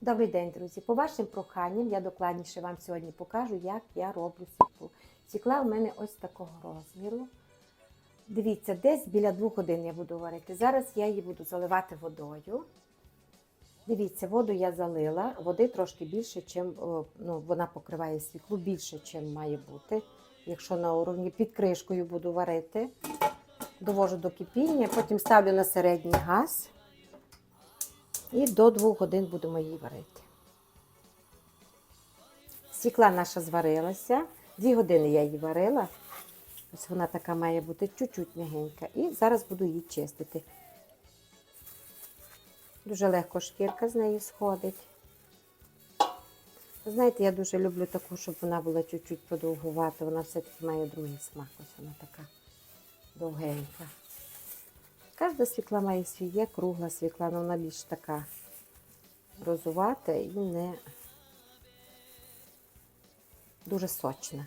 Добрий день, друзі. По вашим проханням я докладніше вам сьогодні покажу, як я роблю свіклу. Свікла у мене ось такого розміру. Дивіться, десь біля двох годин я буду варити. Зараз я її буду заливати водою. Дивіться, воду я залила, води трошки більше, чим, ну, вона покриває свіклу більше, чим має бути. Якщо на уровні під кришкою буду варити, довожу до кипіння, потім ставлю на середній газ. І до двох годин будемо її варити. Свікла наша зварилася. Дві години я її варила. Ось вона така має бути чуть-чуть м'ягенька. І зараз буду її чистити. Дуже легко шкірка з неї сходить. Знаєте, я дуже люблю таку, щоб вона була чуть-чуть подовгувата. Вона все-таки має другий смак. Ось вона така довгенька. Кожна свікла має свій, є кругла свікла, але вона більш така розувата і не дуже сочна,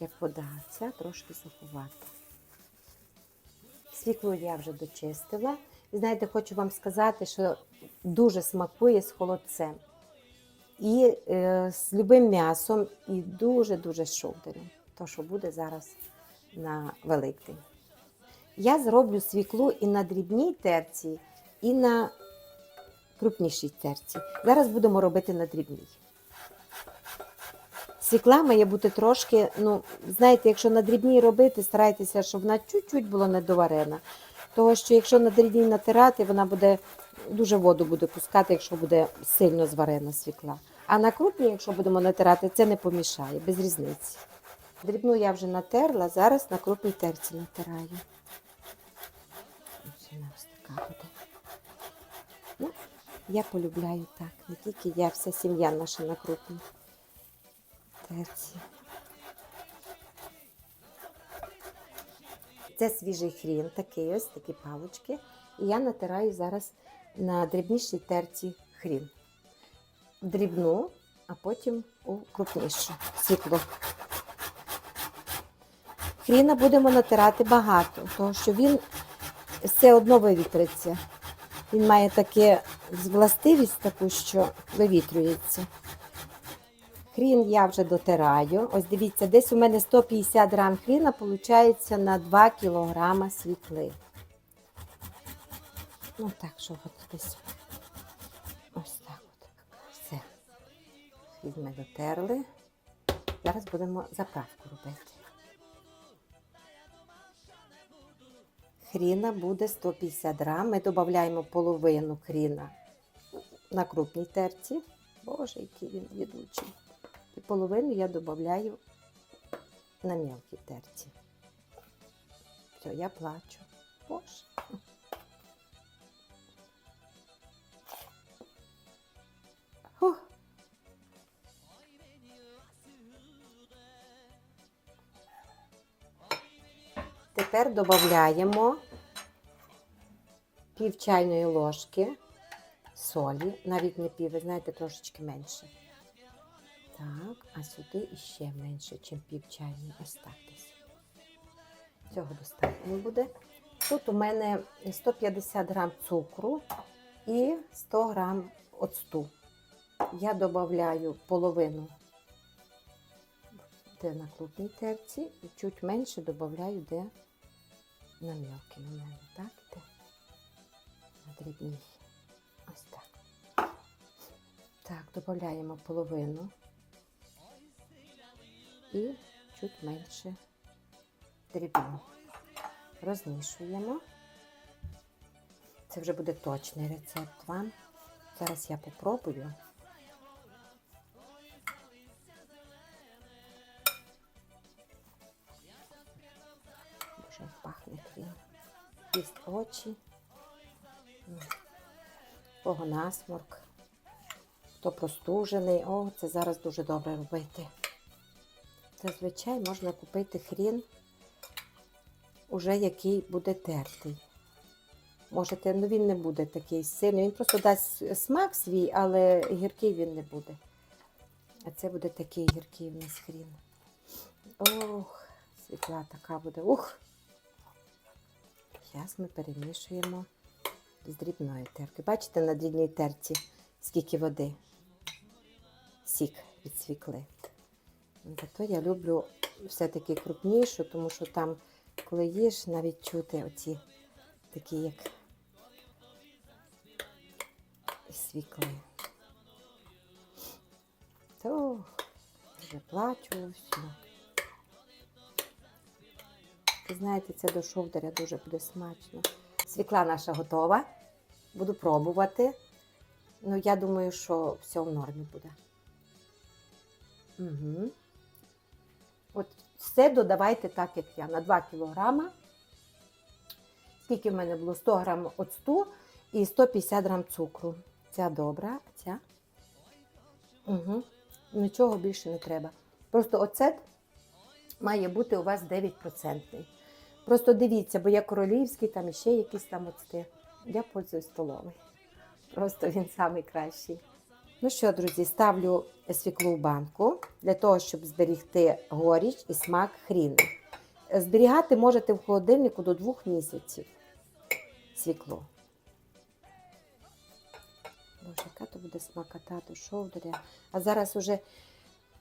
як вода. Ця трошки суховата. Свіклу я вже дочистила. І знаєте, хочу вам сказати, що дуже смакує з холодцем. І е, з любим м'ясом, і дуже-дуже з шовдарем. То, що буде зараз на Великдень. Я зроблю свіклу і на дрібній терці, і на крупнішій терці. Зараз будемо робити на дрібній. Свікла має бути трошки, ну, знаєте, якщо на дрібній робити, старайтеся, щоб вона чуть-чуть була недоварена. Тому що якщо на дрібній натирати, вона буде дуже воду буде пускати, якщо буде сильно зварена свікла. А на крупній, якщо будемо натирати, це не помішає, без різниці. Дрібну я вже натерла, зараз на крупній терці натираю. Така. Ну, я полюбляю так. Не тільки я, вся сім'я наша на крупній терці. Це свіжий хрін, такий ось такі палочки. І я натираю зараз на дрібнішій терці хрін. Дрібну, а потім у крупнішу світло. Хріна будемо натирати багато, тому що він все одно вивітриться. Він має таке властивість таку, що вивітрюється. Хрін я вже дотираю. Ось дивіться, десь у мене 150 грам хріна виходить на 2 кілограма свікли. Ну так, що от десь. Ось так от. Все. Хрін ми дотерли. Зараз будемо заправку робити. Хріна буде 150 грам. Ми додаємо половину хріна на крупній терці. Боже, який він їдучий. І половину я додаю на мелкій терці. Все, я плачу. Боже. Тепер додаємо пів чайної ложки солі, навіть не пів, ви знаєте, трошечки менше. Так, а сюди іще менше, ніж пів чайної. Ось. Цього достатньо буде. Тут у мене 150 грам цукру і 100 грам оцту. Я додаю половину де на крупній терці і чуть менше додаю де на у мене, так? Дрібній. Ось так. Так, додаємо половину і чуть менше дрібну. Розмішуємо. Це вже буде точний рецепт вам. Зараз я попробую. Дуже пахне хрін. Їсть очі. Кого насморк. Хто простужений. О, це зараз дуже добре робити. Зазвичай можна купити хрін, уже який буде тертий. Можете, ну він не буде такий сильний. Він просто дасть смак свій, але гіркий він не буде. А це буде такий гіркий в нас хрін. Ох, світла така буде. Ух! Зараз ми перемішуємо з дрібної терки. Бачите, на дрібній терці скільки води? сік від свікли. Зато я люблю все-таки крупнішу, тому що там, коли їш, навіть чути оці такі, як свікли. То вже плачу все. Знаєте, це до шовдаря дуже буде смачно. Свікла наша готова. Буду пробувати. Ну, я думаю, що все в нормі буде. Угу. От все додавайте так, як я. На 2 кілограма. Скільки в мене було? 100 грам оцту і 150 грам цукру. Ця добра, ця. Угу. Нічого більше не треба. Просто оцет має бути у вас 9%. Просто дивіться, бо є королівський, там іще якісь там оцти. Я пользуюсь столовий. Просто він найкращий. Ну що, друзі, ставлю свіклу в банку для того, щоб зберігти горіч і смак хріни. Зберігати можете в холодильнику до двох місяців свікло. Боже, яка то буде смакота, то шовдаря. А зараз уже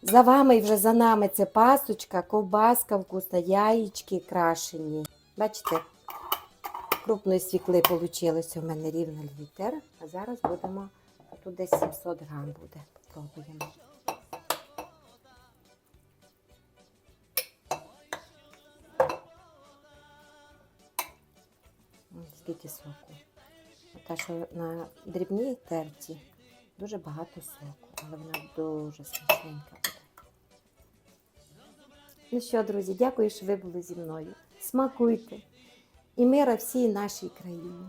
за вами і вже за нами це пасочка, ковбаска вкусна, яєчки крашені. Бачите, крупної свікли вийшло у мене рівно літр. А зараз будемо, тут десь 700 грам буде. Попробуємо. Ой, Скільки соку. Та, що на дрібній терці дуже багато соку, але вона дуже смачненька. Ну що, друзі, дякую, що ви були зі мною. Смакуйте і мира всій нашій країні.